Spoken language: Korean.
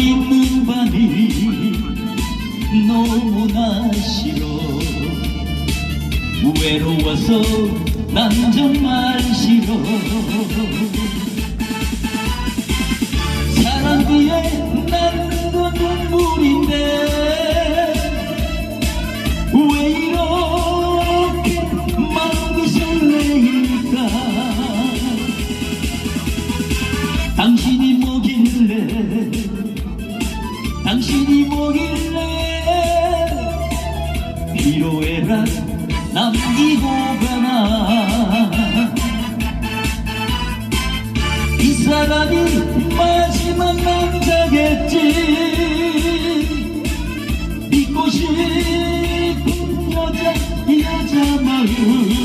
있는 밤이 너무나 싫어. 외로워서 난 정말 싫어. 사랑 뒤에 나는 눈물인데 왜 이렇게 마음이 설레일까? 당신이 뭐길래? 뭐길래 피로해라 남기고 가나. 이 사람이 마지막 남자겠지. 믿고 싶은 여자 여자 마음